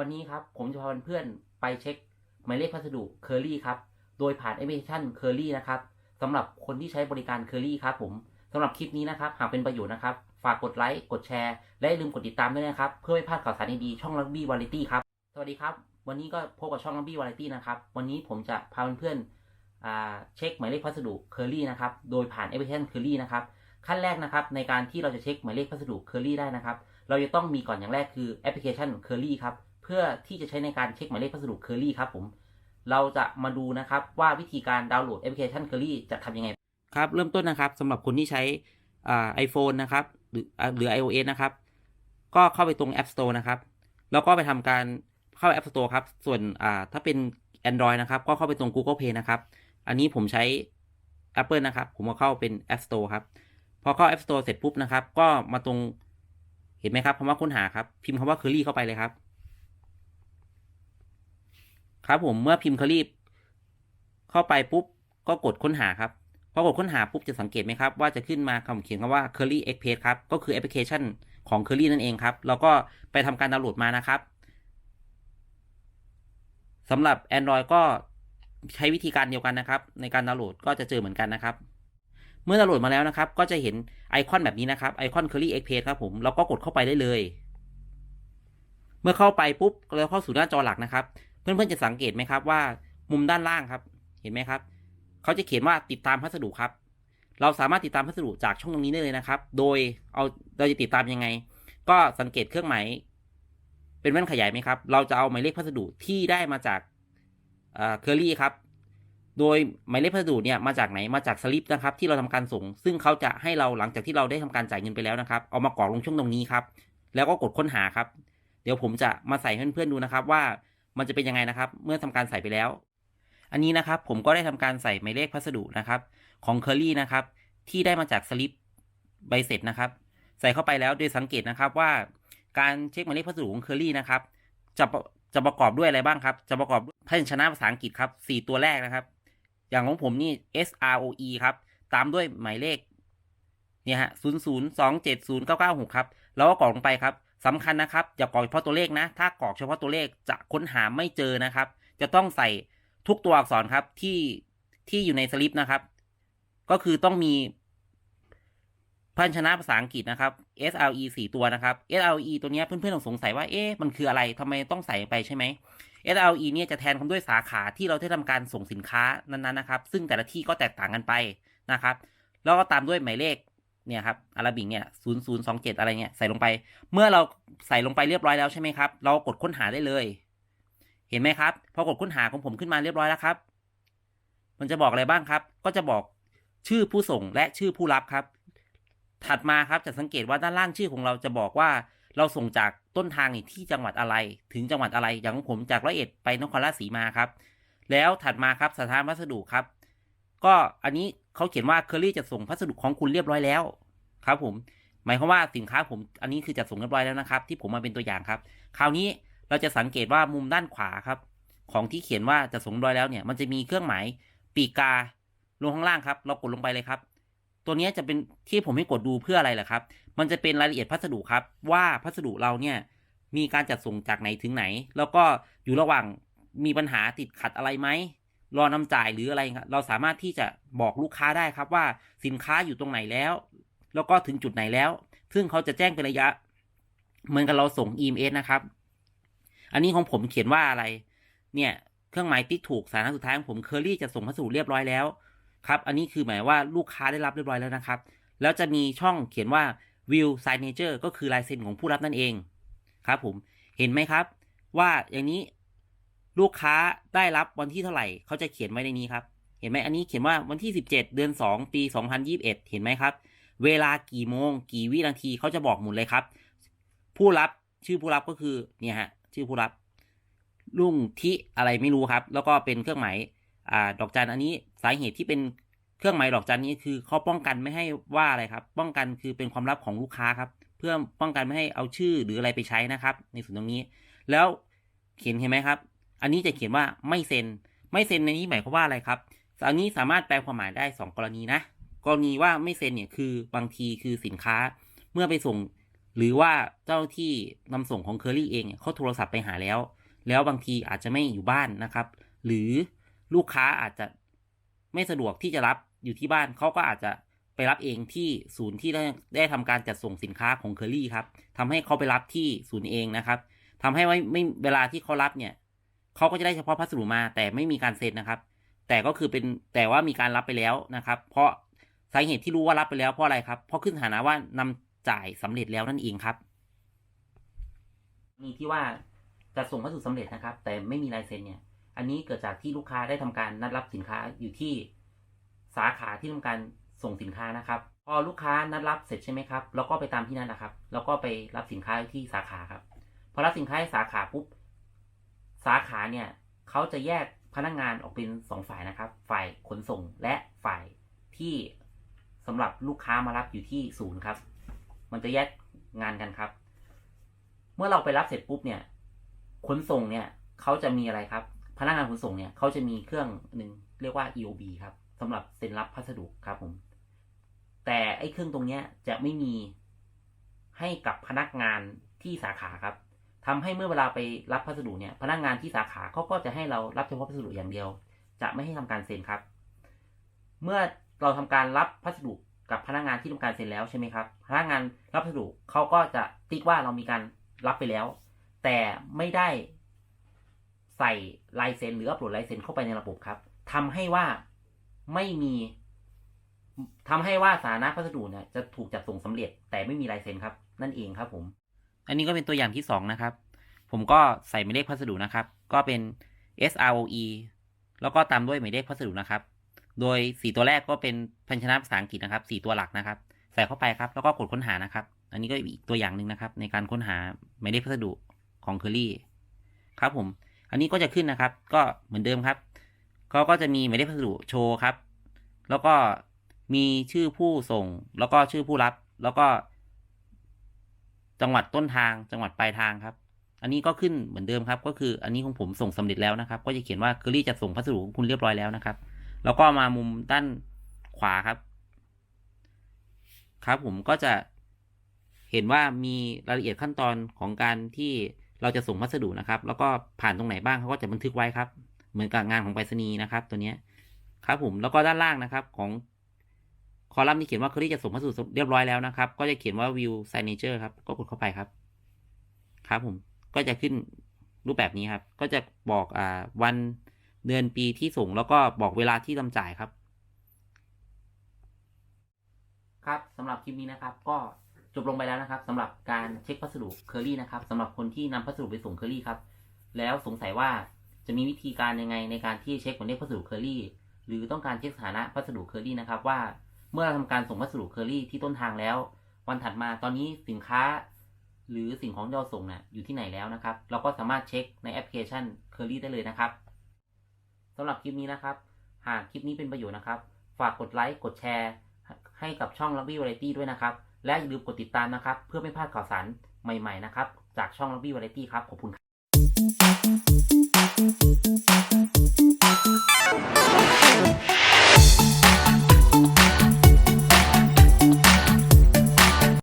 วันนี้ครับผมจะพาเพื่อนไปเช็คหมายเลขพัสดุเคอรี่ครับ โดยผ่านแอปพลิเคชันเคอรี่นะครับสำหรับคนที่ใช้บริการเคอรี่ครับผมสำหรับคลิปนี้นะครับ หากเป็นประโยชน์นะครับ ฝากกดไลค์ กดแชร์ และอย่าลืมกดติดตามด้วยนะครับ เพื่อไม่พลาดข่าวสารดีๆช่องลักบี้วาไรตี้ครับ สวัสดีครับ วันนี้ก็พบกับช่องลักบี้วาไรตี้นะครับ วันนี้ผมจะพาเพื่อนๆเช็คหมายเลขพัสดุเคอรี่นะครับ โดยผ่านแอปพลิเคชันเคอรี่นะครับ ขั้นแรกนะครับในการที่เราจะเช็คหมายเลขพัสดุเคอรี่ได้นะครับ เราจะต้องมีก่อนอย่างแรกคือแอปพลิเคชัน Curly ครับ พื่อที่จะใช้ในการเช็คหมายเลขพัสดุ Curly ครับผม เราจะมาดูนะครับว่าวิธีการดาวน์โหลดแอปพลิเคชัน Curly จะทำยังไง ครับ เริ่มต้นนะครับสำหรับคนที่ใช้ไอ่า iPhone นะครับ หรือหรือ iOS นะครับ ก็เข้าไปตรง App Store นะครับ แล้วก็ไปทำการเข้า App Store ครับ ส่วนถ้าเป็น Android นะครับ ก็เข้าไปตรง Google Play นะครับ อันนี้ผมใช้ Apple นะครับ ผมก็เข้าเป็น App Store ครับ พอเข้า App Store เสร็จปุ๊บนะครับ ก็มาตรง เห็นไหมครับคำว่าค้นหาครับ พิมพ์คำว่า curly เข้าไปเลยครับ ครับผมเมื่อพิมพ์ curly เข้าไปปุ๊บก็กดค้นหาครับพอกดค้นหาปุ๊บจะสังเกตไหมครับ ว่าจะขึ้นมาคำเขียนคำว่า curly express ครับ ก็คือแอปพลิเคชันของ curly นั่นเองครับเราก็ไปทำการดาวน์โหลดมานะครับสำหรับ Android ก็ใช้วิธีการเดียวกันนะครับ ในการดาวน์โหลดก็จะเจอเหมือนกันนะครับ เมื่อดาวน์โหลดมาแล้วนะครับ ก็จะเห็นไอคอนแบบนี้นะครับไอคอน Curly Express ครับผมเราก็กดเข้าไปได้เลย เมื่อเข้าไปปุ๊บเราเข้าสู่หน้าจอหลักนะครับ เพื่อนๆจะสังเกตไหมครับว่า มุมด้านล่างครับ เห็นไหมครับเขาจะเขียนว่าติดตามพัสดุครับ เราสามารถติดตามพัสดุจากช่องตรงนี้ได้เลยนะครับ โดยเอาเราจะติดตามยังไง ก็สังเกตเครื่องหมายเป็นแว่นขยายไหมครับ เราจะเอาหมายเลขพัสดุที่ได้มาจากเคอรี่ครับ โดยหมายเลขพัสดุเนี่ยมาจากไหน มาจากสลิปนะครับ ที่เราทำการส่ง ซึ่งเขาจะให้เราหลังจากที่เราได้ทำการจ่ายเงินไปแล้วนะครับ เอามากรอกลงช่องตรงนี้ครับ แล้วก็กดค้นหาครับ เดี๋ยวผมจะมาใส่เพื่อนๆดูนะครับว่า มันจะเป็นยังไงนะครับ เมื่อทำการใส่ไปแล้ว อันนี้นะครับผมก็ได้ทำการใส่หมายเลขพัสดุนะครับของเคอรี่นะครับที่ได้มาจากสลิปใบเสร็จนะครับ ใส่เข้าไปแล้วโดยสังเกตนะครับว่าการเช็คหมายเลขพัสดุของเคอรี่นะครับจะจะประกอบด้วยอะไรบ้างครับ จะประกอบด้วยพยัญชนะภาษาอังกฤษครับสี่ตัวแรกนะครับ อย่างของผมนี่ S R O E ครับ ตามด้วยหมายเลข เนี่ยฮะ 0 0 2 7 0 9 9 6 ครับ แล้วก็กรอกลงไปครับ สำคัญนะครับอย่ากรอกเฉพาะตัวเลขนะ ถ้ากรอกเฉพาะตัวเลขจะค้นหาไม่เจอนะครับ จะต้องใส่ทุกตัวอักษรครับที่ที่อยู่ในสลิปนะครับ ก็คือต้องมีพยัญชนะภาษาอังกฤษนะครับ S L E 4 ตัวนะครับ S L E ตัวนี้เพื่อนๆต้องสงสัยว่า เอ๊ะ มันคืออะไรทำไมต้องใส่ไปใช่ไหม SLE เนี่ยจะแทนคำด้วยสาขาที่เราได้ทำการส่งสินค้านั้นๆนะครับ ซึ่งแต่ละที่ก็แตกต่างกันไปนะครับ แล้วก็ตามด้วยหมายเลข เนี่ยครับอาราบิกเนี่ยศูนย์ศูนย์สองเจ็ดอะไรเงี้ยใส่ลงไป เมื่อเราใส่ลงไปเรียบร้อยแล้วใช่ไหมครับ เรากดค้นหาได้เลย เห็นไหมครับ พอกดค้นหาของผมขึ้นมาเรียบร้อยแล้วครับ มันจะบอกอะไรบ้างครับ ก็จะบอกชื่อผู้ส่งและชื่อผู้รับครับ ถัดมาครับจะสังเกตว่าด้านล่างชื่อของเราจะบอกว่าเราส่งจากต้นทางที่จังหวัดอะไร ถึงจังหวัดอะไร อย่างของผมจากร้อยเอ็ดไปนครราชสีมาครับ แล้วถัดมาครับสถานพัสดุครับ ก็อันนี้ เขาเขียนว่าเคอรี่จะส่งพัสดุของคุณเรียบร้อยแล้ว ครับผม หมายความว่าสินค้าผมอันนี้คือจะส่งเรียบร้อยแล้วนะครับ ที่ผมมาเป็นตัวอย่างครับ คราวนี้เราจะสังเกตว่ามุมด้านขวาครับ ของที่เขียนว่าจะส่งเรียบร้อยแล้วเนี่ย มันจะมีเครื่องหมายปีกาลงข้างล่างครับ เรากดลงไปเลยครับ ตัวนี้จะเป็นที่ผมให้กดดูเพื่ออะไรล่ะครับ มันจะเป็นรายละเอียดพัสดุครับ ว่าพัสดุเราเนี่ยมีการจัดส่งจากไหนถึงไหน แล้วก็อยู่ระหว่างมีปัญหาติดขัดอะไรไหม รอนำจ่ายหรืออะไรครับเราสามารถที่จะบอกลูกค้าได้ครับว่าสินค้าอยู่ตรงไหนแล้ว แล้วก็ถึงจุดไหนแล้ว ซึ่งเขาจะแจ้งเป็นระยะ เหมือนกับเราส่ง EMS นะครับ อันนี้ของผมเขียนว่าอะไร เนี่ยเครื่องหมายติ๊กถูกสารสุดท้ายของผมเคอรี่จะส่งพัสดุเรียบร้อยแล้วครับอันนี้คือหมายว่าลูกค้าได้รับเรียบร้อยแล้วนะครับ แล้วจะมีช่องเขียนว่า view signature ก็คือลายเซ็นของผู้รับนั่นเองครับผมเห็นไหมครับ ว่าอย่างนี้ ลูกค้าได้รับวันที่เท่าไหร่เขาจะเขียนไว้ในนี้ครับ เห็นไหมอันนี้เขียนว่าวันที่ 17 เดือน 2 ปี 2021 เห็นไหมครับ เวลากี่โมง กี่วินาทีเขาจะบอกหมดเลยครับ ผู้รับชื่อผู้รับก็คือเนี่ยฮะชื่อผู้รับลุงทิอะไรไม่รู้ครับ แล้วก็เป็นเครื่องหมายอ่าดอกจันอันนี้สาเหตุที่เป็นเครื่องหมายดอกจันนี้คือเขาป้องกันไม่ให้ว่าอะไรครับ ป้องกันคือเป็นความลับของลูกค้าครับ เพื่อป้องกันไม่ให้เอาชื่อหรืออะไรไปใช้นะครับ ในส่วนตรงนี้ แล้วเขียนเห็นไหมครับ อันนี้จะเขียนว่าไม่เซ็น ไม่เซ็นในนี้หมายความว่าอะไรครับอันนี้สามารถแปลความหมายได้ 2 กรณีนะ กรณีว่าไม่เซ็นเนี่ยคือบางทีคือสินค้าเมื่อไปส่ง หรือว่าเจ้าที่นำส่งของเคอรี่เองเขาโทรศัพท์ไปหาแล้ว แล้วบางทีอาจจะไม่อยู่บ้านนะครับ หรือลูกค้าอาจจะไม่สะดวกที่จะรับอยู่ที่บ้านเขาก็อาจจะไปรับเองที่ศูนย์ที่ได้ได้ทำการจัดส่งสินค้าของเคอรี่ครับทำให้เขาไปรับที่ศูนย์เองนะครับทำให้ไม่ไม่เวลาที่เขารับเนี่ย เขาก็จะได้เฉพาะพัสดุมา แต่ไม่มีการเซ็นนะครับ แต่ก็คือเป็นแต่ว่ามีการรับไปแล้วนะครับ เพราะสาเหตุที่รู้ว่ารับไปแล้วเพราะอะไรครับ เพราะขึ้นฐานะว่านำจ่ายสำเร็จแล้วนั่นเองครับ มีที่ว่าจะส่งพัสดุสำเร็จนะครับ แต่ไม่มีลายเซ็นเนี่ย อันนี้เกิดจากที่ลูกค้าได้ทำการนัดรับสินค้าอยู่ที่สาขาที่ทำการส่งสินค้านะครับ พอลูกค้านัดรับเสร็จใช่ไหมครับ แล้วก็ไปตามที่นั่นนะครับ แล้วก็ไปรับสินค้าที่สาขาครับ พอรับสินค้าที่สาขาปุ๊บ สาขาเนี่ยเขาจะแยกพนักงานออกเป็นสองฝ่ายนะครับ ฝ่ายขนส่งและฝ่ายที่สำหรับลูกค้ามารับอยู่ที่ศูนย์ครับ มันจะแยกงานกันครับ เมื่อเราไปรับเสร็จปุ๊บเนี่ยขนส่งเนี่ยเขาจะมีอะไรครับ พนักงานขนส่งเนี่ยเขาจะมีเครื่องหนึ่งเรียกว่า EOB ครับสำหรับเซ็นรับพัสดุครับผม แต่ไอ้เครื่องตรงเนี้ยจะไม่มีให้กับพนักงานที่สาขาครับ ทำให้เมื่อเวลาไปรับพัสดุเนี่ยพนักงานที่สาขาเขาก็จะให้เรารับเฉพาะพัสดุอย่างเดียว จะไม่ให้ทำการเซ็นครับ เมื่อเราทำการรับพัสดุกับพนักงานที่ทำการเซ็นแล้วใช่ไหมครับพนักงานรับพัสดุเขาก็จะติ๊กว่าเรามีการรับไปแล้ว แต่ไม่ได้ใส่ลายเซ็นหรืออัปโหลดลายเซ็นเข้าไปในระบบครับทำให้ว่าไม่มีทำให้ว่าสารณพัสดุเนี่ยจะถูกจัดส่งสำเร็จแต่ไม่มีลายเซ็นครับ นั่นเองครับผม อันนี้ก็เป็นตัวอย่างที่สองนะครับ ผมก็ใส่หมายเลขพัสดุนะครับ ก็เป็น SROE แล้วก็ตามด้วยหมายเลขพัสดุนะครับ โดยสี่ตัวแรกก็เป็นพันชนะภาษาอังกฤษนะครับสี่ตัวหลักนะครับ ใส่เข้าไปครับ แล้วก็กดค้นหานะครับ อันนี้ก็อีกตัวอย่างหนึ่งนะครับ ในการค้นหาหมายเลขพัสดุของ Curly ครับผม อันนี้ก็จะขึ้นนะครับ ก็เหมือนเดิมครับเขาก็จะมีหมายเลขพัสดุโชว์ครับ แล้วก็มีชื่อผู้ส่ง แล้วก็ชื่อผู้รับ แล้วก็ จังหวัดต้นทาง จังหวัดปลายทางครับ อันนี้ก็ขึ้นเหมือนเดิมครับ ก็คืออันนี้ของผมส่งสำเร็จแล้วนะครับ ก็จะเขียนว่าเคอรี่จะส่งพัสดุของคุณเรียบร้อยแล้วนะครับ แล้วก็มามุมด้านขวาครับ ครับผมก็จะเห็นว่ามีรายละเอียดขั้นตอนของการที่เราจะส่งพัสดุนะครับ แล้วก็ผ่านตรงไหนบ้างเขาก็จะบันทึกไว้ครับ เหมือนกับงานของไปรษณีย์นะครับ ตัวนี้ครับผมแล้วก็ด้านล่างนะครับของ คอลัมน์ที่เขียนว่าเคอรี่จะส่งพัสดุเรียบร้อยแล้วนะครับ ก็จะเขียนว่า view signature ครับ ก็กดเข้าไปครับ ครับผม ก็จะขึ้นรูปแบบนี้ครับ ก็จะบอกอ่าวันเดือนปีที่ส่งแล้วก็บอกเวลาที่ทำจ่ายครับ ครับสำหรับคลิปนี้นะครับ ก็จบลงไปแล้วนะครับสำหรับการเช็คพัสดุเคอรี่นะครับสำหรับคนที่นำพัสดุไปส่งเคอรี่ครับ แล้วสงสัยว่าจะมีวิธีการยังไงในการที่เช็คหมายเลขพัสดุเคอรี่หรือต้องการเช็คสถานะพัสดุเคอรี่นะครับว่า เมื่อเราทำการส่งพัสดุเคอรี่ที่ต้นทางแล้ว วันถัดมาตอนนี้สินค้า หรือสิ่งของที่เราส่งนะ่ะอยู่ที่ไหนแล้วนะครับ เราก็สามารถเช็คในแอปพลิเคชันเคอรี่ได้เลยนะครับสำหรับคลิปนี้นะครับ หากคลิปนี้เป็นประโยชน์นะครับ ฝากกดไลค์กดแชร์ให้กับช่อง Rugby Variety ด้วยนะครับ และอย่าลืมกดติดตามนะครับ เพื่อไม่พลาดข่าวสารใหม่ๆนะครับ จากช่อง Rugby Variety ครับขอบคุณครับ